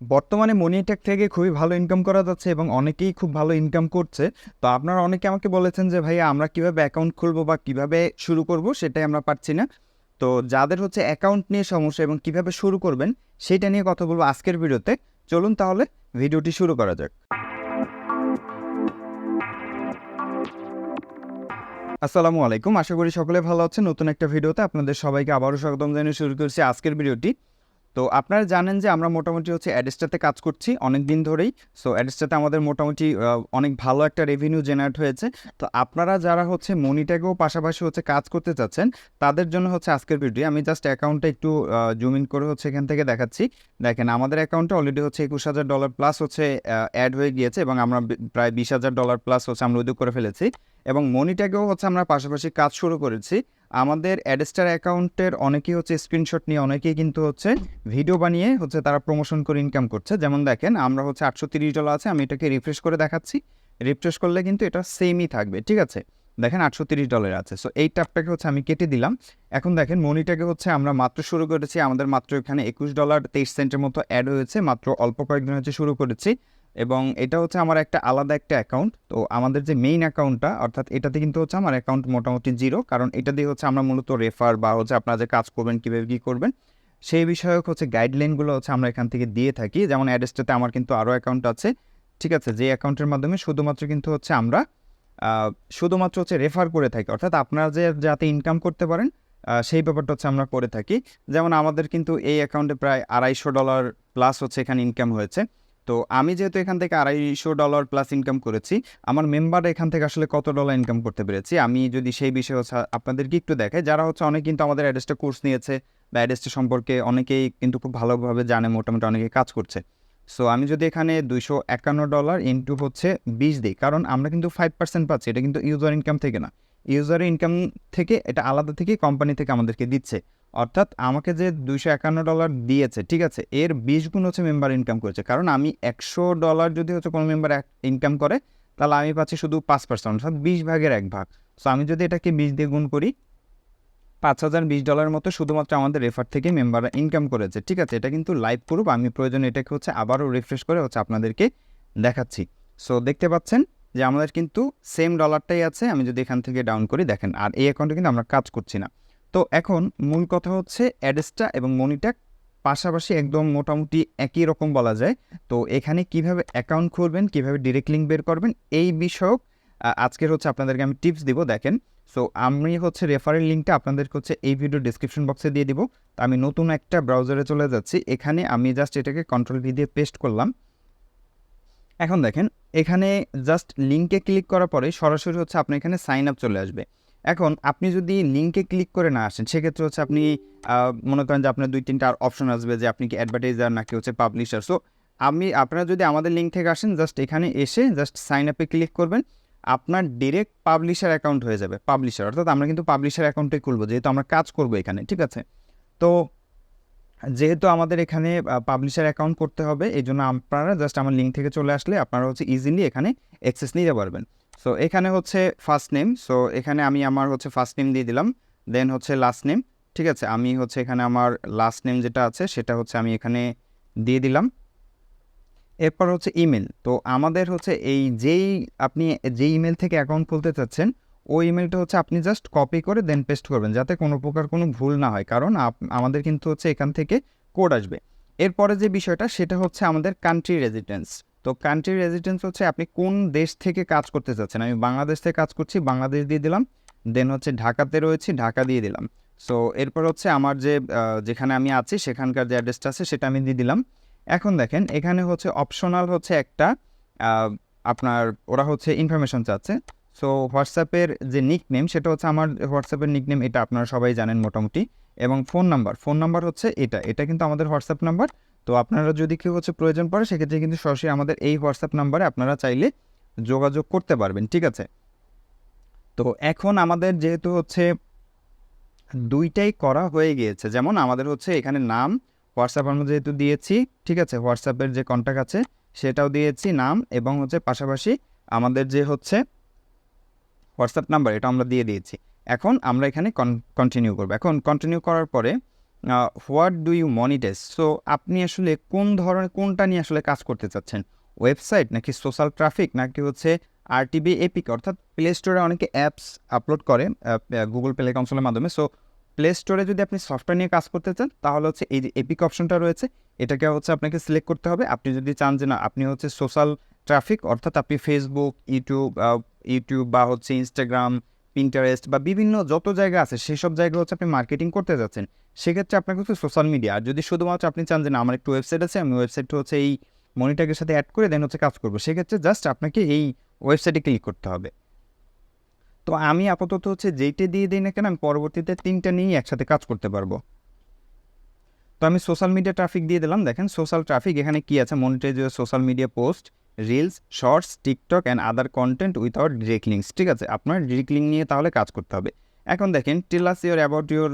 বর্তমানে মনিটেক থেকে খুবই ভালো ইনকাম করা যাচ্ছে এবং অনেকেই খুব ভালো ইনকাম করছে। তো আপনারা অনেকে আমাকে বলেছেন যে, ভাইয়া, আমরা কীভাবে অ্যাকাউন্ট খুলবো বা কীভাবে শুরু করব সেটাই আমরা পারছি না। তো যাদের হচ্ছে অ্যাকাউন্ট নিয়ে সমস্যা এবং কীভাবে শুরু করবেন সেটা নিয়ে কথা বলব আজকের ভিডিওতে। চলুন তাহলে ভিডিওটি শুরু করা যাক। আসসালামু আলাইকুম। আশা করি সকলে ভালো আছেন। নতুন একটা ভিডিওতে আপনাদের সবাইকে আবারও স্বাগতম জানিয়ে শুরু করছি আজকের ভিডিওটি। তো আপনারা জানেন যে আমরা মোটামুটি হচ্ছে অ্যাডেস্টাতে কাজ করছি অনেক দিন ধরেই। সো অ্যাডেস্টাতে আমাদের মোটামুটি অনেক ভালো একটা রেভিনিউ জেনারেট হয়েছে। তো আপনারা যারা হচ্ছে মনিটাকেও পাশাপাশি হচ্ছে কাজ করতে চাচ্ছেন, তাদের জন্য হচ্ছে আজকের ভিডিও আমি জাস্ট অ্যাকাউন্টটা একটু জুম ইন করে হচ্ছে এখান থেকে দেখাচ্ছি। দেখেন, আমাদের অ্যাকাউন্টে অলরেডি হচ্ছে একুশ হাজার ডলার প্লাস হচ্ছে অ্যাড হয়ে গিয়েছে এবং আমরা প্রায় বিশ হাজার ডলার প্লাস হচ্ছে আমরা উদ্যোগ করে ফেলেছি। এবং মনিটাকেও হচ্ছে আমরা পাশাপাশি কাজ শুরু করেছি। আমাদের অ্যাডেস্টার অ্যাকাউন্টের অনেকেই হচ্ছে স্ক্রিনশট নিয়ে অনেকেই কিন্তু হচ্ছে ভিডিও বানিয়ে হচ্ছে তারা প্রমোশন করে ইনকাম করছে। যেমন দেখেন, আমরা হচ্ছে আটশো তিরিশ ডলার আছে, আমি এটাকে রিফ্রেশ করে দেখাচ্ছি। রিফ্রেশ করলে কিন্তু এটা সেমই থাকবে, ঠিক আছে? দেখেন আটশো তিরিশ ডলার আছে। সো এই ট্যাপটাকে হচ্ছে আমি কেটে দিলাম। এখন দেখেন মনিটাকে হচ্ছে আমরা মাত্র শুরু করেছি, আমাদের মাত্র এখানে একুশ ডলার তেইশ সেন্টের মতো অ্যাড হয়েছে, মাত্র অল্প কয়েকদিন হচ্ছে শুরু করেছি। এবং এটা হচ্ছে আমার একটা আলাদা একটা অ্যাকাউন্ট তো আমাদের যে মেইন অ্যাকাউন্টটা অর্থাৎ এটাতে কিন্তু হচ্ছে আমার অ্যাকাউন্ট মোটামুটি জিরো কারণ এটা দিয়ে হচ্ছে আমরা মূলত রেফার বা হচ্ছে আপনারা যে কাজ করবেন, কীভাবে কী করবেন, সেই বিষয়ক হচ্ছে গাইডলাইনগুলো হচ্ছে আমরা এখান থেকে দিয়ে থাকি। যেমন অ্যাড্রেসটাতে আমার কিন্তু আরও অ্যাকাউন্ট আছে, ঠিক আছে? যে অ্যাকাউন্টের মাধ্যমে শুধুমাত্র কিন্তু হচ্ছে আমরা শুধুমাত্র হচ্ছে রেফার করে থাকি। অর্থাৎ আপনারা যে, যাতে ইনকাম করতে পারেন সেই ব্যাপারটা হচ্ছে আমরা করে থাকি। যেমন আমাদের কিন্তু এই অ্যাকাউন্টে প্রায় আড়াইশো ডলার প্লাস হচ্ছে এখানে ইনকাম হয়েছে। তো আমি যেহেতু এখান থেকে আড়াইশো ডলার প্লাস ইনকাম করেছি, আমার মেম্বার এখান থেকে আসলে কত ডলার ইনকাম করতে পেরেছি? আমি যদি সেই বিষয়ে হচ্ছে আপনাদেরকে একটু দেখাই, যারা হচ্ছে অনেক কিন্তু আমাদের অ্যাড্রেসটা কোর্স নিয়েছে বা অ্যাড্রেসটা সম্পর্কে অনেকেই কিন্তু খুব ভালোভাবে জানে, মোটামুটি অনেকে কাজ করছে। সো আমি যদি এখানে দুইশো একান্ন ডলার ইন্টু হচ্ছে বিশ দিই, কারণ আমরা কিন্তু ফাইভ পার্সেন্ট পাচ্ছি, এটা কিন্তু ইউজার ইনকাম থেকে না। ইউজারের ইনকাম থেকে এটা আলাদা থেকে কোম্পানি থেকে আমাদেরকে দিচ্ছে। অর্থাৎ আমাকে যে দুইশো একান্ন ডলার দিয়েছে, ঠিক আছে, এর বিশ গুণ হচ্ছে মেম্বার ইনকাম করেছে। কারণ আমি একশো ডলার যদি হচ্ছে কোনো মেম্বার ইনকাম করে, তাহলে আমি পাচ্ছি শুধু পাঁচ পার্সেন্ট অর্থাৎ বিশ ভাগের এক ভাগ। সো আমি যদি এটাকে বিশ দিয়ে গুণ করি, পাঁচ হাজার বিশ ডলারের মতো শুধুমাত্র আমাদের রেফার থেকে মেম্বাররা ইনকাম করেছে, ঠিক আছে, এটা কিন্তু লাইভ প্রুফ আমি প্রয়োজন এটাকে হচ্ছে আবারও রিফ্রেশ করে হচ্ছে আপনাদেরকে দেখাচ্ছি। সো দেখতে পাচ্ছেন যে আমাদের কিন্তু সেম ডলারটাই আছে, আমি যদি এখান থেকে ডাউন করি, দেখেন, আর এই অ্যাকাউন্টে কিন্তু আমরা কাজ করছি না। তো এখন মূল কথা হচ্ছে অ্যাডেসটা এবং মনিট্যাক পাশাপাশি একদম মোটামুটি একই রকম বলা যায়। তো এখানে কীভাবে অ্যাকাউন্ট খুলবেন, কীভাবে ডিরেক্ট লিঙ্ক বের করবেন, এই বিষয়ক আজকের হচ্ছে আপনাদেরকে আমি টিপস দিব, দেখেন। সো আমি হচ্ছে রেফারেল লিঙ্কটা আপনাদেরকে হচ্ছে এই ভিডিও ডিসক্রিপশন বক্সে দিয়ে দিব। তো আমি নতুন একটা ব্রাউজারে চলে যাচ্ছি। এখানে আমি জাস্ট এটাকে কন্ট্রোল ভি দিয়ে পেস্ট করলাম। এখন দেখেন, এখানে জাস্ট লিঙ্কে ক্লিক করার পরে সরাসরি হচ্ছে আপনার এখানে সাইন আপ চলে আসবে। এখন আপনি যদি লিঙ্কে ক্লিক করে না আসেন, সেক্ষেত্রে হচ্ছে আপনি মনে করেন যে আপনার দুই তিনটা আর অপশন আসবে যে আপনি কি অ্যাডভার্টাইজার নাকি হচ্ছে পাবলিশার সো আমি, আপনারা যদি আমাদের লিঙ্ক থেকে আসেন জাস্ট এখানে এসে জাস্ট সাইন আপে ক্লিক করবেন, আপনার ডিরেক্ট পাবলিশার অ্যাকাউন্ট হয়ে যাবে। পাবলিশার অর্থাৎ আমরা কিন্তু পাবলিশার অ্যাকাউন্টে খুলবো, যেহেতু আমরা কাজ করব এখানে, ঠিক আছে? তো যেহেতু আমাদের এখানে পাবলিশার অ্যাকাউন্ট করতে হবে এই জন্য আপনারা জাস্ট আমার লিঙ্ক থেকে চলে আসলে আপনারা হচ্ছে ইজিলি এখানে অ্যাক্সেস নিতে পারবেন। সো এখানে হচ্ছে ফার্স্ট নেম সো এখানে আমি আমার হচ্ছে ফার্স্ট নেম দিয়ে দিলাম দেন হচ্ছে লাস্ট নেম ঠিক আছে? আমি হচ্ছে এখানে আমার লাস্ট নেম যেটা আছে, সেটা হচ্ছে আমি এখানে দিয়ে দিলাম। এরপর হচ্ছে ইমেল তো আমাদের হচ্ছে এই যেই, আপনি যেই ইমেল থেকে অ্যাকাউন্ট খুলতে চাচ্ছেন ওই ইমেলটা হচ্ছে আপনি জাস্ট কপি করে দেন পেস্ট করবেন, যাতে কোনো প্রকার কোনো ভুল না হয়। কারণ আমাদের কিন্তু হচ্ছে এখান থেকে কোড আসবে। এরপরে যে বিষয়টা, সেটা হচ্ছে আমাদের কান্ট্রি রেজিডেন্স তো কান্ট্রি রেজিডেন্স হচ্ছে আপনি কোন দেশ থেকে কাজ করতে চাচ্ছেন? আমি বাংলাদেশ থেকে কাজ করছি, বাংলাদেশ দিয়ে দিলাম দেন হচ্ছে ঢাকাতে রয়েছি, ঢাকা দিয়ে দিলাম। সো এরপর হচ্ছে আমার যে যেখানে আমি আছি, সেখানকার যে অ্যাড্রেসটা আছে, সেটা আমি দিয়ে দিলাম। এখন দেখেন, এখানে হচ্ছে অপশনাল হচ্ছে একটা আপনার, ওরা হচ্ছে ইনফরমেশন চাচ্ছে। সো হোয়াটসঅ্যাপের যে নিক নেম সেটা হচ্ছে আমার হোয়াটসঅ্যাপের নিক নেম এটা আপনারা সবাই জানেন মোটামুটি। এবং ফোন নাম্বার ফোন নাম্বার হচ্ছে এটা। এটা কিন্তু আমাদের হোয়াটসঅ্যাপ নাম্বার তো আপনারা যদি কেউ হচ্ছে প্রয়োজন পড়ে, সেক্ষেত্রে কিন্তু সরাসরি আমাদের এই হোয়াটসঅ্যাপ নাম্বারে আপনারা চাইলে যোগাযোগ করতে পারবেন, ঠিক আছে? তো এখন আমাদের যেহেতু হচ্ছে দুইটাই করা হয়ে গিয়েছে। যেমন আমাদের হচ্ছে এখানে নাম হোয়াটসঅ্যাপ আমরা যেহেতু দিয়েছি, ঠিক আছে? হোয়াটসঅ্যাপের যে কন্ট্যাক্ট আছে, সেটাও দিয়েছি নাম এবং হচ্ছে পাশাপাশি আমাদের যে হচ্ছে হোয়াটসঅ্যাপ নাম্বার, এটা আমরা দিয়ে দিয়েছি। এখন আমরা এখানে কন্টিনিউ করব। এখন কন্টিনিউ করার পরে what do you monetize so আপনি আসলে কোন ধরনের, কোনটা নিয়ে আসলে কাজ করতে চাচ্ছেন? ওয়েবসাইট নাকি সোশ্যাল ট্রাফিক নাকি হচ্ছে আরটিবি এপিক অর্থাৎ প্লে স্টোরে অনেকে অ্যাপস আপলোড করে গুগল প্লে কনসোলের মাধ্যমে। সো প্লে স্টোরে যদি আপনি সফটওয়্যার নিয়ে কাজ করতে চান, তাহলে হচ্ছে এই যে এপিক অপশনটা রয়েছে, এটাকে হচ্ছে আপনাকে সিলেক্ট করতে হবে। আপনি যদি চান যে না, আপনি হচ্ছে সোশ্যাল ট্রাফিক অর্থাৎ আপনি ফেসবুক ইউটিউব ইউটিউব বা হচ্ছে ইনস্টাগ্রাম পিন্টারেস্ট বা বিভিন্ন যত জায়গা আছে, সেসব জায়গা হচ্ছে আপনি মার্কেটিং করতে যাচ্ছেন। সেক্ষেত্রে আপনাকে হচ্ছে সোশ্যাল মিডিয়া আর যদি শুধুমাত্র আপনি চান যে না, আমার একটু ওয়েবসাইট আছে, আমি ওয়েবসাইটটা হচ্ছে এই মনিটাকের সাথে অ্যাড করে দেন হচ্ছে কাজ করব, সেক্ষেত্রে জাস্ট আপনাকে এই ওয়েবসাইটে ক্লিক করতে হবে। তো আমি আপাতত হচ্ছে যেইটা দিয়ে দিই না কেন, আমি পরবর্তীতে তিনটা নিয়েই একসাথে কাজ করতে পারব। তো আমি সোশ্যাল মিডিয়া ট্রাফিক দিয়ে দিলাম, দেখেন সোশ্যাল ট্রাফিক এখানে কি আছে? Monetize social media post reels shorts TikTok and other content without direct links ঠিক আছে? আপনার ডিরেক্ট লিঙ্ক নিয়ে তাহলে কাজ করতে হবে। এখন দেখেন tell us your about your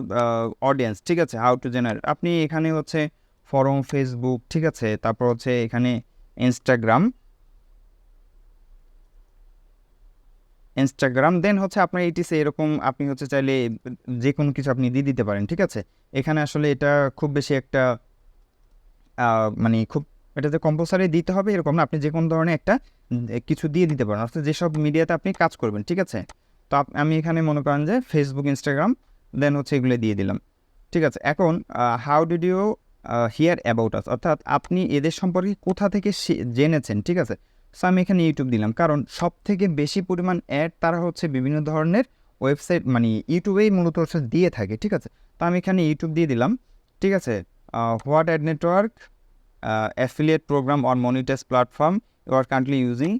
audience ঠিক আছে? হাউ টু জেনারেট আপনি এখানে হচ্ছে ফরম ফেসবুক ঠিক আছে? তারপর হচ্ছে এখানে ইনস্টাগ্রাম ইনস্টাগ্রাম দেন হচ্ছে আপনার এইটিসে এরকম, আপনি হচ্ছে চাইলে যে কোনো কিছু আপনি দিয়ে দিতে পারেন, ঠিক আছে? এখানে আসলে এটা খুব বেশি একটা মানে খুব এটা যে কম্পালসারি দিতে হবে এরকম না আপনি যে কোনো ধরনের একটা কিছু দিয়ে দিতে পারেন। অর্থাৎ যেসব মিডিয়াতে আপনি কাজ করবেন ঠিক আছে? তো আমি এখানে মনে করেন যে ফেসবুক ইনস্টাগ্রাম দেন হচ্ছে এগুলো দিয়ে দিলাম। ঠিক আছে? এখন how did you hear about us অর্থাৎ আপনি এদের সম্পর্কে কোথা থেকে জেনেছেন ঠিক আছে? সো আমি এখানে ইউটিউব দিলাম। কারণ সব থেকে বেশি পরিমাণ অ্যাড তারা হচ্ছে বিভিন্ন ধরনের ওয়েবসাইট মানে ইউটিউবেই মূলত হচ্ছে দিয়ে থাকে ঠিক আছে? তো আমি এখানে ইউটিউব দিয়ে দিলাম ঠিক আছে? What ad network affiliate program on monetize platform you are currently using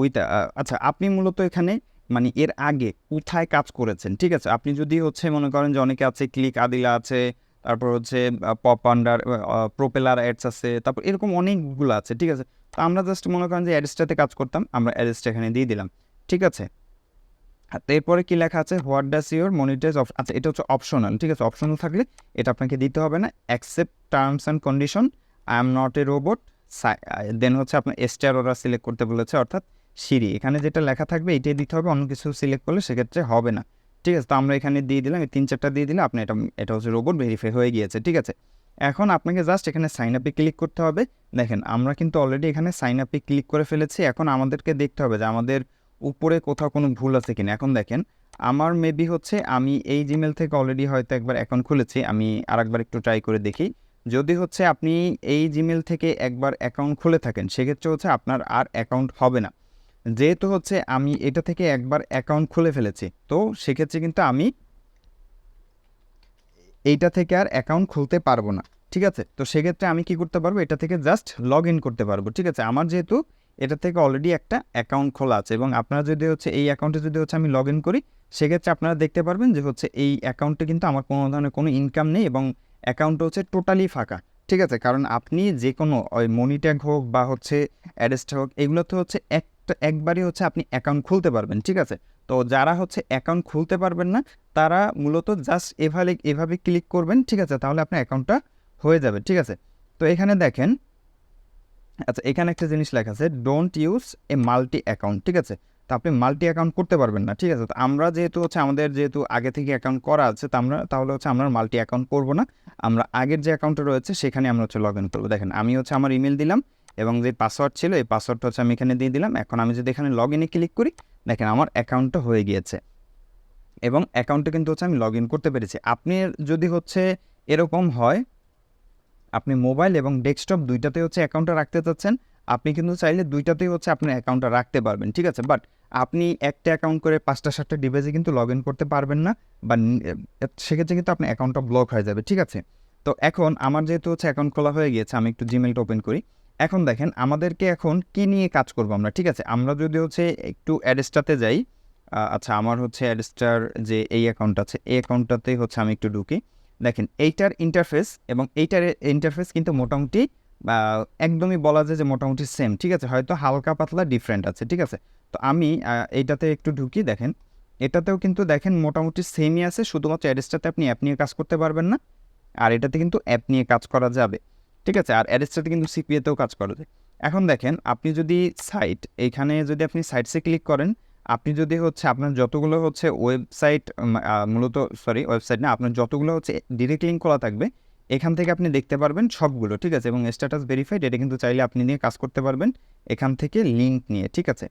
with আচ্ছা আপনি মূলত এখানে মানে এর আগে কোথায় কাজ করেছেন? ঠিক আছে, আপনি যদি হচ্ছে মনে করেন যে অনেকে আছে ক্লিক আদিলা আছে, তারপর হচ্ছে পপ আন্ডার প্রোপেলার অ্যাডস আছে, তারপর এরকম অনেকগুলো আছে, ঠিক আছে। তো আমরা জাস্ট মনে করেন যে অ্যাড্রেসটাতে কাজ করতাম, আমরা অ্যাড্রেসটা এখানে দিয়ে দিলাম, ঠিক আছে। তো এরপরে কি লেখা আছে? হোয়াট ডাস ইউর মনিটাইজ আচ্ছা এটা হচ্ছে অপশনাল ঠিক আছে অপশনাল থাকলে এটা আপনাকে দিতে হবে না accept terms and condition I am not a robot then হচ্ছে আপনার স্টার ওরা সিলেক্ট করতে বলেছে, অর্থাৎ সিঁড়ি। এখানে যেটা লেখা থাকবে, এটাই দিতে হবে, অন্য কিছু সিলেক্ট করলে সেক্ষেত্রে হবে না। ঠিক আছে, তো আমরা এখানে দিয়ে দিলাম তিন চারটা দিয়ে দিলে আপনি এটা এটা হচ্ছে রোবট ভেরিফাই হয়ে গিয়েছে, ঠিক আছে? এখন আপনাকে জাস্ট এখানে সাইন আপে ক্লিক করতে হবে। দেখেন, আমরা কিন্তু অলরেডি এখানে সাইন আপে ক্লিক করে ফেলেছি। এখন আমাদেরকে দেখতে হবে যে আমাদের উপরে কোথাও কোনো ভুল আছে কিনা। এখন দেখেন, আমার মেবি হচ্ছে আমি এই জিমেল থেকে অলরেডি হয়তো একবার অ্যাকাউন্ট খুলেছি, আমি আরেকবার একটু ট্রাই করে দেখি। যদি হচ্ছে আপনি এই জিমেল থেকে একবার অ্যাকাউন্ট খুলে থাকেন, সেক্ষেত্রে হচ্ছে আপনার আর অ্যাকাউন্ট হবে না। যেহেতু হচ্ছে আমি এটা থেকে একবার অ্যাকাউন্ট খুলে ফেলেছি, তো সেক্ষেত্রে কিন্তু আমি এইটা থেকে আর অ্যাকাউন্ট খুলতে পারব না, ঠিক আছে? তো সেক্ষেত্রে আমি কি করতে পারব? এটা থেকে জাস্ট লগ ইন করতে পারব, ঠিক আছে? আমার যেহেতু এটা থেকে অলরেডি একটা অ্যাকাউন্ট খোলা আছে এবং আপনারা যদি হচ্ছে এই অ্যাকাউন্টে যদি হচ্ছে আমি লগ ইন করি, সেক্ষেত্রে আপনারা দেখতে পারবেন যে হচ্ছে এই অ্যাকাউন্টে কিন্তু আমার কোনো ধরনের কোনো ইনকাম নেই এবং অ্যাকাউন্টটা হচ্ছে টোটালি ফাঁকা, ঠিক আছে? কারণ আপনি যে কোনো ওই মনিট্যাগ হোক বা হচ্ছে অ্যাডেস্ট হোক, এগুলোতে হচ্ছে একটা, একবারই হচ্ছে আপনি অ্যাকাউন্ট খুলতে পারবেন, ঠিক আছে? তো যারা হচ্ছে অ্যাকাউন্ট খুলতে পারবেন না, তারা মূলত জাস্ট এভাবে এভাবে ক্লিক করবেন, ঠিক আছে? তাহলে আপনার অ্যাকাউন্টটা হয়ে যাবে, ঠিক আছে? তো এখানে দেখেন আচ্ছা এখানে একটা জিনিস লেখা আছে don't use a multi account ঠিক আছে? তো আপনি মাল্টি অ্যাকাউন্ট করতে পারবেন না, ঠিক আছে? তো আমরা যেহেতু হচ্ছে আমাদের যেহেতু আগে থেকে অ্যাকাউন্ট করা আছে, তো আমরা, তাহলে হচ্ছে আমরা মাল্টি অ্যাকাউন্ট করব না। আমরা আগের যে অ্যাকাউন্টটা রয়েছে, সেখানে আমরা হচ্ছে লগ ইন করব। দেখেন, আমি হচ্ছে আমার ইমেল দিলাম এবং যে পাসওয়ার্ড ছিল, এই পাসওয়ার্ডটা হচ্ছে আমি এখানে দিয়ে দিলাম। এখন আমি যদি এখানে লগ ইনে ক্লিক করি, দেখেন আমার অ্যাকাউন্টটা হয়ে গিয়েছে। এবং অ্যাকাউন্টে কিন্তু হচ্ছে আমি লগ ইন করতে পেরেছি। আপনি যদি হচ্ছে এরকম হয়, আপনি মোবাইল এবং ডেস্কটপ দুইটাতে হচ্ছে অ্যাকাউন্টটা রাখতে চাচ্ছেন, আপনি কিন্তু চাইলে দুইটাতেই হচ্ছে আপনার অ্যাকাউন্টটা রাখতে পারবেন, ঠিক আছে? বাট আপনি একটা অ্যাকাউন্ট করে পাঁচটা, সাতটা ডিভাইসে কিন্তু লগ ইন করতে পারবেন না বা সেক্ষেত্রে কিন্তু আপনার অ্যাকাউন্টটা ব্লক হয়ে যাবে, ঠিক আছে? তো এখন আমার যেহেতু হচ্ছে অ্যাকাউন্ট খোলা হয়ে গিয়েছে, আমি একটু জিমেলটা ওপেন করি। এখন দেখেন, আমাদেরকে এখন কি নিয়ে কাজ করব আমরা, ঠিক আছে? আমরা যদি হচ্ছে একটু অ্যাডেসটাতে যাই আচ্ছা আমার হচ্ছে অ্যাডেস্টার যে এই অ্যাকাউন্ট আছে, এই অ্যাকাউন্টটাতে হচ্ছে আমি একটু ঢুকি। দেখেন, এইটার ইন্টারফেস এবং এইটার ইন্টারফেস কিন্তু মোটামুটি একদমই বলা যায় যে মোটামুটি সেম ঠিক আছে? হয়তো হালকা পাতলা ডিফারেন্ট আছে, ঠিক আছে? তো আমি এইটাতে একটু ঢুকি, দেখেন। এটাতেও কিন্তু দেখেন মোটামুটি সেমই আছে, শুধুমাত্র অ্যাড্রেসটাতে আপনি অ্যাপ নিয়ে কাজ করতে পারবেন না। আর এটাতে কিন্তু অ্যাপ নিয়ে কাজ করা যাবে। ঠিক আছে? আর অ্যাড্রেসটাতে কিন্তু সিপিএতেও কাজ করা যায়। এখন দেখেন, আপনি যদি সাইট এইখানে যদি আপনি সাইটসে ক্লিক করেন, আপনি যদি হচ্ছে আপনার যতগুলো হচ্ছে ওয়েবসাইট মূলত সরি ওয়েবসাইট না, আপনার যতগুলো হচ্ছে ডিরেক্ট লিঙ্ক খোলা থাকবে, এখান থেকে আপনি দেখতে পারবেন সবগুলো, ঠিক আছে? এবং স্ট্যাটাস ভেরিফাইড এটা কিন্তু চাইলে আপনি নিয়ে কাজ করতে পারবেন, এখান থেকে লিঙ্ক নিয়ে, ঠিক আছে?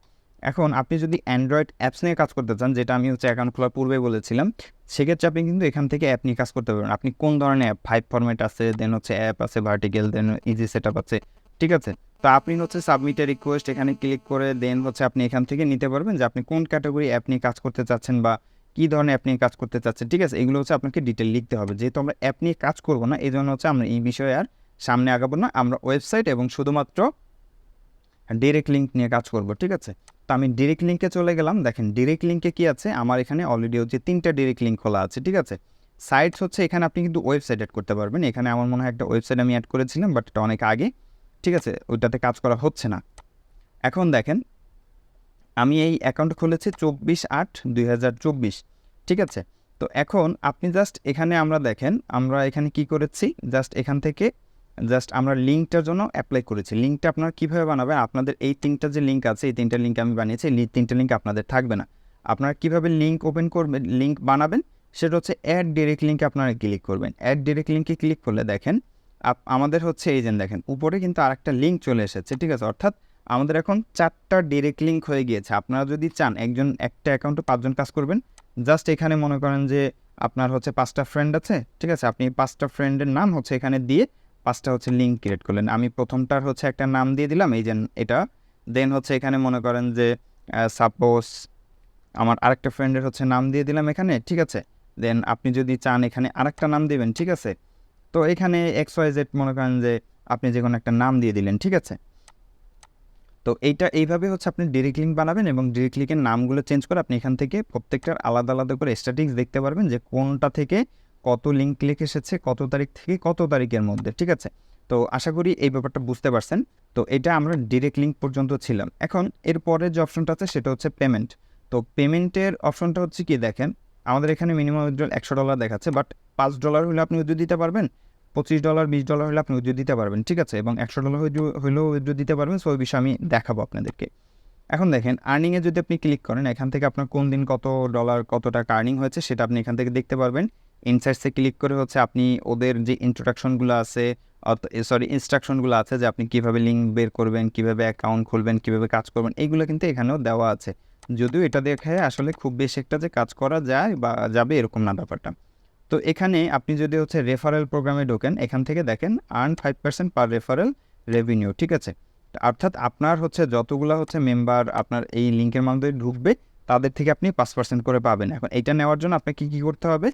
এখন আপনি যদি অ্যান্ড্রয়েড অ্যাপস নিয়ে কাজ করতে চান, যেটা আমি হচ্ছে অ্যাকাউন্ট খোলার পূর্বে বলেছিলাম, সেক্ষেত্রে আপনি কিন্তু এখান থেকে অ্যাপ নিয়ে কাজ করতে পারবেন। আপনি কোন ধরনের অ্যাপ ফাইভ ফরম্যাট আছে দেন হচ্ছে অ্যাপ আছে ভার্টিক্যাল দেন ইজি সেট আছে, ঠিক আছে? তো আপনি হচ্ছে সাবমিটে রিকোয়েস্ট এখানে ক্লিক করে দেন হচ্ছে আপনি এখান থেকে নিতে পারবেন যে আপনি কোন ক্যাটাগরি অ্যাপ নিয়ে কাজ করতে চাচ্ছেন বা কী ধরনের অ্যাপ নিয়ে কাজ করতে চাচ্ছেন, ঠিক আছে? এগুলো হচ্ছে আপনাকে ডিটেল লিখতে হবে। যেহেতু আমরা অ্যাপ নিয়ে কাজ করব না এই জন্য হচ্ছে আমরা এই বিষয়ে আর সামনে আগাবো না। আমরা ওয়েবসাইট এবং শুধুমাত্র ডিরেক্ট লিঙ্ক নিয়ে কাজ করব, ঠিক আছে? তো আমি ডিরেক্ট লিঙ্কে চলে গেলাম। দেখেন ডিরেক্ট লিঙ্কে কি আছে? আমার এখানে অলরেডি হচ্ছে তিনটা ডিরেক্ট লিঙ্ক খোলা আছে, ঠিক আছে? সাইটস হচ্ছে, এখানে আপনি কিন্তু ওয়েবসাইট অ্যাড করতে পারবেন। এখানে আমার মনে হয় একটা ওয়েবসাইট আমি অ্যাড করেছিলাম বাট এটা অনেক আগে, ঠিক আছে? ওইটাতে কাজ করা হচ্ছে না। এখন দেখেন, আমি এই অ্যাকাউন্ট খুলেছি চব্বিশ আট দুই ঠিক আছে? তো এখন আপনি জাস্ট এখানে আমরা দেখেন, আমরা এখানে কি করেছি? জাস্ট এখান থেকে জাস্ট আমরা লিঙ্কটার জন্য অ্যাপ্লাই করেছি। লিঙ্কটা আপনারা কীভাবে বানাবেন? আপনাদের এই তিনটা যে লিঙ্ক আছে, এই তিনটা লিঙ্ক আমি বানিয়েছি, এই তিনটা লিঙ্ক আপনাদের থাকবে না। আপনারা কীভাবে লিঙ্ক ওপেন করবেন, লিঙ্ক বানাবেন, সেটা হচ্ছে অ্যাড ডিরেক্ট লিঙ্কে আপনারা ক্লিক করবেন। অ্যাড ডিরেক্ট লিঙ্কে ক্লিক করলে দেখেন আমাদের হচ্ছে এই যে দেখেন, উপরে কিন্তু আরেকটা লিঙ্ক চলে এসেছে, ঠিক আছে? অর্থাৎ আমাদের এখন চারটা ডিরেক্ট লিঙ্ক হয়ে গিয়েছে। আপনারা যদি চান একজন, একটা অ্যাকাউন্টে পাঁচজন কাজ করবেন, জাস্ট এখানে মনে করেন যে আপনার হচ্ছে পাঁচটা ফ্রেন্ড আছে, ঠিক আছে? আপনি পাঁচটা ফ্রেন্ডের নাম হচ্ছে এখানে দিয়ে পাঁচটা হচ্ছে লিঙ্ক ক্রিয়েট করলেন। আমি প্রথমটার হচ্ছে একটা নাম দিয়ে দিলাম, এই যে এটা। দেন হচ্ছে এখানে মনে করেন যে সাপোজ আমার আরেকটা ফ্রেন্ডের হচ্ছে নাম দিয়ে দিলাম এখানে, ঠিক আছে? দেন আপনি যদি চান এখানে আরেকটা নাম দিবেন, ঠিক আছে? তো এখানে এক্স ওয়াই জেড মনে করেন যে, আপনি যে কোনো একটা নাম দিয়ে দিলেন, ঠিক আছে? তো এইটা এইভাবে হচ্ছে আপনি ডিরেক্ট লিঙ্ক বানাবেন এবং ডিরেক্ট লিঙ্কের নামগুলো চেঞ্জ করে আপনি এখান থেকে প্রত্যেকটার আলাদা আলাদা করে স্ট্যাটিক্স দেখতে পারবেন যে কোনটা থেকে কত লিঙ্ক ক্লিক এসেছে, কত তারিখ থেকে কত তারিখের মধ্যে, ঠিক আছে? তো আশা করি এই ব্যাপারটা বুঝতে পারছেন। তো এটা আমরা ডিরেক্ট লিঙ্ক পর্যন্ত ছিলাম। এখন এরপরে যে অপশনটা আছে, সেটা হচ্ছে পেমেন্ট তো পেমেন্টের অপশনটা হচ্ছে কি দেখেন, আমাদের এখানে মিনিমাম উইথড্রল একশো ডলার দেখাচ্ছে বাট পাঁচ ডলার হলে আপনি উইথড্র দিতে পারবেন, পঁচিশ ডলার বিশ ডলার হলে আপনি উইথড্র দিতে পারবেন, ঠিক আছে? এবং একশো ডলার হলেও উইথড্র দিতে পারবেন সো ওই বিষয়ে আমি দেখাবো আপনাদেরকে। এখন দেখেন আর্নিংয়ে যদি আপনি ক্লিক করেন, এখান থেকে আপনার কোন দিন কত ডলার কত টাকা আর্নিং হয়েছে, সেটা আপনি এখান থেকে দেখতে পারবেন। ইনসাইটসে ক্লিক করে হচ্ছে আপনি ওদের যে ইন্ট্রোডাকশনগুলো আছে সরি ইনস্ট্রাকশনগুলো আছে যে আপনি কীভাবে লিঙ্ক বের করবেন, কীভাবে অ্যাকাউন্ট খুলবেন, কীভাবে কাজ করবেন এইগুলো কিন্তু এখানেও দেওয়া আছে। যদিও এটা দেখে আসলে খুব বেশি একটা যে কাজ করা যায় বা যাবে এরকম না ব্যাপারটা। তো এখানে আপনি যদি হচ্ছে রেফারেল প্রোগ্রামে ঢোকেন, এখান থেকে দেখেন earn five percent per referral revenue ঠিক আছে? অর্থাৎ আপনার হচ্ছে যতগুলো হচ্ছে মেম্বার আপনার এই লিঙ্কের মাধ্যমে ঢুকবে তাদের থেকে আপনি পাঁচ পার্সেন্ট করে পাবেন। এখন এটা নেওয়ার জন্য আপনাকে কী করতে হবে?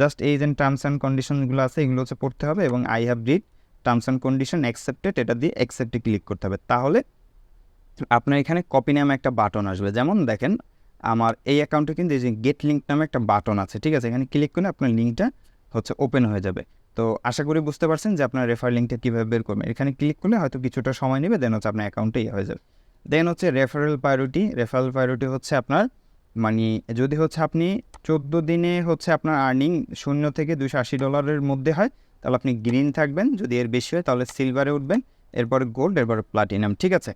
জাস্ট এই যে টার্মস অ্যান্ড কন্ডিশনগুলো আছে, এগুলো হচ্ছে পড়তে হবে এবং I have read terms and condition accepted এটা দিয়ে অ্যাকসেপ্টে ক্লিক করতে হবে। তাহলে আপনার এখানে কপি নামে একটা বাটন আসবে। যেমন দেখেন, আমার এই অ্যাকাউন্টে কিন্তু এই যে গেট লিঙ্ক নামে একটা বাটন আছে, ঠিক আছে? এখানে ক্লিক করে আপনার লিঙ্কটা হচ্ছে ওপেন হয়ে যাবে। তো আশা করি বুঝতে পারছেন যে আপনার রেফার লিঙ্কটা কীভাবে বের করবেন। এখানে ক্লিক করলে হয়তো কিছুটা সময় নেবে দেন হচ্ছে আপনার অ্যাকাউন্টে ইয়ে হয়ে যাবে। দেন হচ্ছে রেফারেল প্রায়োরিটি রেফারেল প্রায়োরিটি হচ্ছে আপনার মানে যদি হচ্ছে আপনি চোদ্দ দিনে হচ্ছে আপনার আর্নিং শূন্য থেকে দুশো আশি ডলারের মধ্যে হয়, তাহলে আপনি গ্রিন থাকবেন। যদি এর বেশি হয়, তাহলে সিলভারে উঠবেন, এরপরে গোল্ড এরপর প্লাটিনাম ঠিক আছে?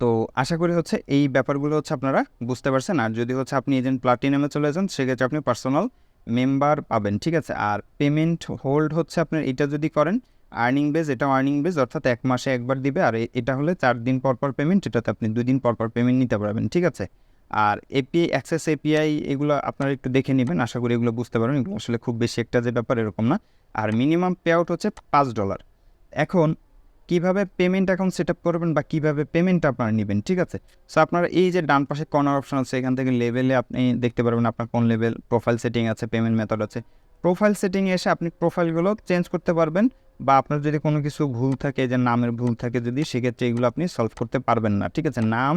তো আশা করি হচ্ছে এই ব্যাপারগুলো হচ্ছে আপনারা বুঝতে পারছেন। আর যদি হচ্ছে আপনি এজেন্ট প্লাটিনামে চলে যান, সেক্ষেত্রে আপনি পার্সোনাল মেম্বার পাবেন, ঠিক আছে? আর পেমেন্ট হোল্ড হচ্ছে আপনার, এটা যদি করেন আর্নিং বেজ এটাও আর্নিং বেজ অর্থাৎ এক মাসে একবার দিবে, আর এটা হলে চার দিন পর পর পেমেন্ট এটাতে আপনি দুই দিন পর পর পেমেন্ট নিতে পারবেন, ঠিক আছে? আর এপিআই অ্যাক্সেস এপিআই এগুলো আপনারা একটু দেখে নেবেন, আশা করি এগুলো বুঝতে পারবেন, এগুলো আসলে খুব বেশি একটা যে ব্যাপার এরকম না। আর মিনিমাম পে আউট হচ্ছে পাঁচ ডলার এখন কীভাবে পেমেন্ট অ্যাকাউন্ট সেট আপ করবেন বা কীভাবে পেমেন্ট আপনারা নেবেন, ঠিক আছে? সো আপনার এই যে ডান পাশে কর্নার অপশন আছে, এখান থেকে লেভেলে আপনি দেখতে পারবেন, আপনার কোন লেভেল প্রোফাইল সেটিং আছে পেমেন্ট মেথড আছে। প্রোফাইল সেটিংয়ে এসে আপনি প্রোফাইলগুলো চেঞ্জ করতে পারবেন বা আপনার যদি কোনো কিছু ভুল থাকে, যে নামের ভুল থাকে যদি, সেক্ষেত্রে এগুলো আপনি সলভ করতে পারবেন না, ঠিক আছে? নাম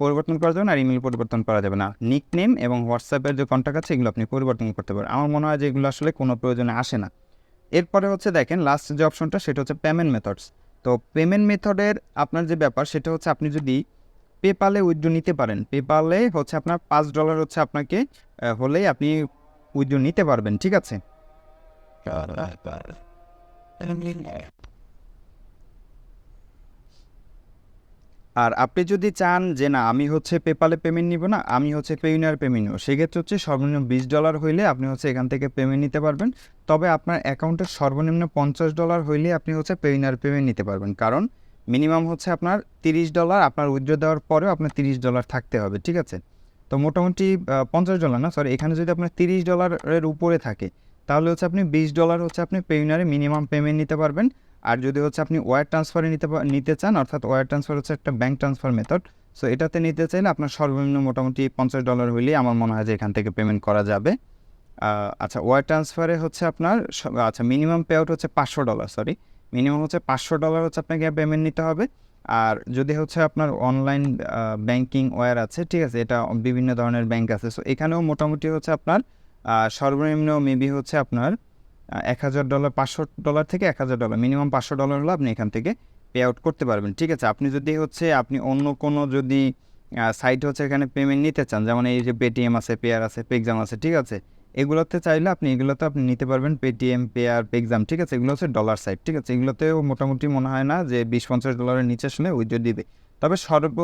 পরিবর্তন করা যাবে না আর ইমেল পরিবর্তন করা যাবে না। নিক নেম এবং হোয়াটসঅ্যাপের যে কন্ট্যাক্ট আছে, এগুলো আপনি পরিবর্তন করতে পারেন আমার মনে হয় যে এগুলো আসলে কোনো প্রয়োজনে আসে না। এরপরে হচ্ছে দেখেন লাস্ট যে অপশনটা সেটা হচ্ছে পেমেন্ট মেথডস তো পেমেন্ট মেথডের আপনার যে ব্যাপার, সেটা হচ্ছে আপনি যদি পেপালে উইথড্র নিতে পারেন। পেপালে হচ্ছে আপনার পাঁচ ডলার হচ্ছে আপনাকে হলেই আপনি উইথড্র নিতে পারবেন, ঠিক আছে? আর আপনি যদি চান যে না, আমি হচ্ছে পেপালে পেমেন্ট নিব না, আমি হচ্ছে পেইনার পেমেন্ট নেব, সেক্ষেত্রে হচ্ছে সর্বনিম্ন বিশ ডলার হইলে আপনি হচ্ছে এখান থেকে পেমেন্ট নিতে পারবেন। তবে আপনার অ্যাকাউন্টে সর্বনিম্ন পঞ্চাশ ডলার হইলে আপনি হচ্ছে পেইনার পেমেন্ট নিতে পারবেন। কারণ মিনিমাম হচ্ছে আপনার তিরিশ ডলার আপনার উইথড্র দেওয়ার পরেও আপনার তিরিশ ডলার থাকতে হবে, ঠিক আছে? তো মোটামুটি পঞ্চাশ ডলার না? সরি এখানে যদি আপনার তিরিশ ডলারের উপরে থাকে, তাহলে হচ্ছে আপনি বিশ ডলার হচ্ছে আপনি পেইনারে মিনিমাম পেমেন্ট নিতে পারবেন। আর যদি হচ্ছে আপনি ওয়ার ট্রান্সফারে নিতে নিতে চান, অর্থাৎ ওয়ার ট্রান্সফার হচ্ছে একটা ব্যাঙ্ক ট্রান্সফার মেথড সো এটাতে নিতে চাইলে আপনার সর্বনিম্ন মোটামুটি পঞ্চাশ ডলার হইলেই আমার মনে হয় যে এখান থেকে পেমেন্ট করা যাবে। আচ্ছা ওয়ার ট্রান্সফারে হচ্ছে আপনার আচ্ছা মিনিমাম পে আউট হচ্ছে পাঁচশো ডলার সরি মিনিমাম হচ্ছে পাঁচশো ডলার হচ্ছে আপনাকে পেমেন্ট নিতে হবে। আর যদি হচ্ছে আপনার অনলাইন ব্যাংকিং ওয়্যার আছে, ঠিক আছে, এটা বিভিন্ন ধরনের ব্যাংক আছে সো এখানেও মোটামুটি হচ্ছে আপনার সর্বনিম্ন মেবি হচ্ছে আপনার এক হাজার ডলার পাঁচশো ডলার থেকে এক হাজার ডলার মিনিমাম পাঁচশো ডলার হলে আপনি এখান থেকে পে আউট করতে পারবেন, ঠিক আছে? আপনি যদি হচ্ছে, আপনি অন্য কোনো যদি সাইট হচ্ছে এখানে পেমেন্ট নিতে চান, যেমন এই যে পেটিএম আছে পেয়ার আছে পেক্সাম আছে, ঠিক আছে? এগুলোতে চাইলে আপনি এগুলোতে আপনি নিতে পারবেন পেটিএম পেয়ার পেক্সাম ঠিক আছে? এগুলো হচ্ছে ডলার সাইট ঠিক আছে? এগুলোতেও মোটামুটি মনে হয় না যে বিশ পঞ্চাশ ডলারের নিচে আসলে উইথড্র দিবে। তবে সর্ব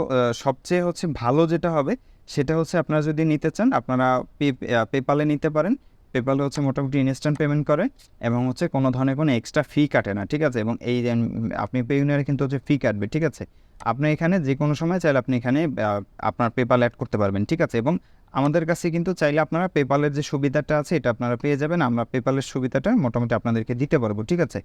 সবচেয়ে হচ্ছে ভালো যেটা হবে, সেটা হচ্ছে আপনারা যদি নিতে চান, আপনারা পে পেপালে নিতে পারেন। পেপালে হচ্ছে মোটামুটি ইনস্ট্যান্ট পেমেন্ট করে এবং হচ্ছে কোনো ধরনের কোনো এক্সট্রা ফি কাটে না, ঠিক আছে? এবং এই আপনি পেইনারে কিন্তু হচ্ছে ফি কাটবে, ঠিক আছে? আপনি এখানে যে কোনো সময় চাইলে আপনি এখানে আপনার পেপাল অ্যাড করতে পারবেন, ঠিক আছে? এবং আমাদের কাছে কিন্তু চাইলে আপনারা পেপালের যে সুবিধাটা আছে, এটা আপনারা পেয়ে যাবেন। আমরা পেপালের সুবিধাটা মোটামুটি আপনাদেরকে দিতে পারব, ঠিক আছে?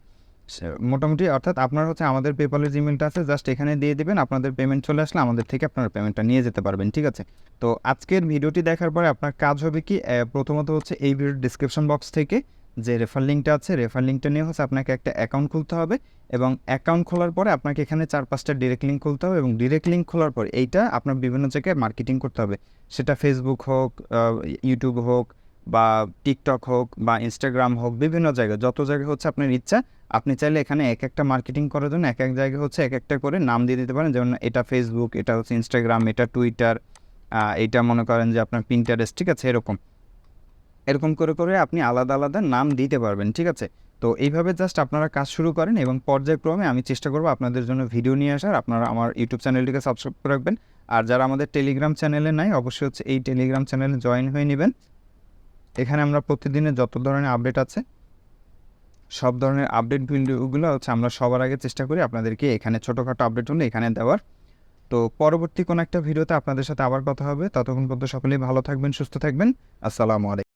মোটামুটি অর্থাৎ আপনার হচ্ছে আমাদের পেপালের জিমেলটা আছে জাস্ট এখানে দিয়ে দেবেন, আপনাদের পেমেন্ট চলে আসলে আমাদের থেকে আপনারা পেমেন্টটা নিয়ে যেতে পারবেন, ঠিক আছে? তো আজকের ভিডিওটি দেখার পরে আপনার কাজ হবে কি? প্রথমত হচ্ছে এই ভিডিওর ডিসক্রিপশন বক্স থেকে যে রেফার লিঙ্কটা আছে রেফার লিঙ্কটা নিয়ে হচ্ছে আপনাকে একটা অ্যাকাউন্ট খুলতে হবে এবং অ্যাকাউন্ট খোলার পরে আপনাকে এখানে চার পাঁচটা ডিরেক্ট লিঙ্ক খুলতে হবে এবং ডিরেক্ট লিঙ্ক খোলার পর এইটা আপনার বিভিন্ন জায়গায় মার্কেটিং করতে হবে। সেটা ফেসবুক হোক ইউটিউব হোক বা টিকটক হোক বা ইনস্টাগ্রাম হোক, বিভিন্ন জায়গায় যত জায়গায় হচ্ছে আপনার ইচ্ছা, আপনি চাইলে এখানে এক একটা মার্কেটিং করার জন্য এক এক জায়গায় হচ্ছে এক একটা করে নাম দিয়ে দিতে পারেন। যেমন এটা ফেসবুক এটা হচ্ছে ইনস্টাগ্রাম এটা টুইটার এটা মনে করেন যে আপনার পিন্টারেস্ট ঠিক আছে? এরকম। এরকম করে করে আপনি আলাদা আলাদা নাম দিতে পারবেন, ঠিক আছে? তো এইভাবে জাস্ট আপনারা কাজ শুরু করেন এবং পর্যায়ক্রমে আমি চেষ্টা করব আপনাদের জন্য ভিডিও নিয়ে আসার। আপনারা আমার ইউটিউব চ্যানেলটিকে সাবস্ক্রাইব করে রাখবেন। আর যারা আমাদের টেলিগ্রাম চ্যানেলে নাই, অবশ্যই হচ্ছে এই টেলিগ্রাম চ্যানেলে জয়েন হয়ে নেবেন। এখানে আমরা প্রতিদিনের যত ধরনের আপডেট আছে, সব ধরনের আপডেট ভিডিওগুলো হচ্ছে আমরা সবার আগে চেষ্টা করি আপনাদেরকে এখানে ছোটোখাটো আপডেট হলে এখানে দেওয়ার। তো পরবর্তী কোনো একটা ভিডিওতে আপনাদের সাথে আবার কথা হবে। ততক্ষণ পর্যন্ত সকলেই ভালো থাকবেন, সুস্থ থাকবেন। আসসালামু আলাইকুম।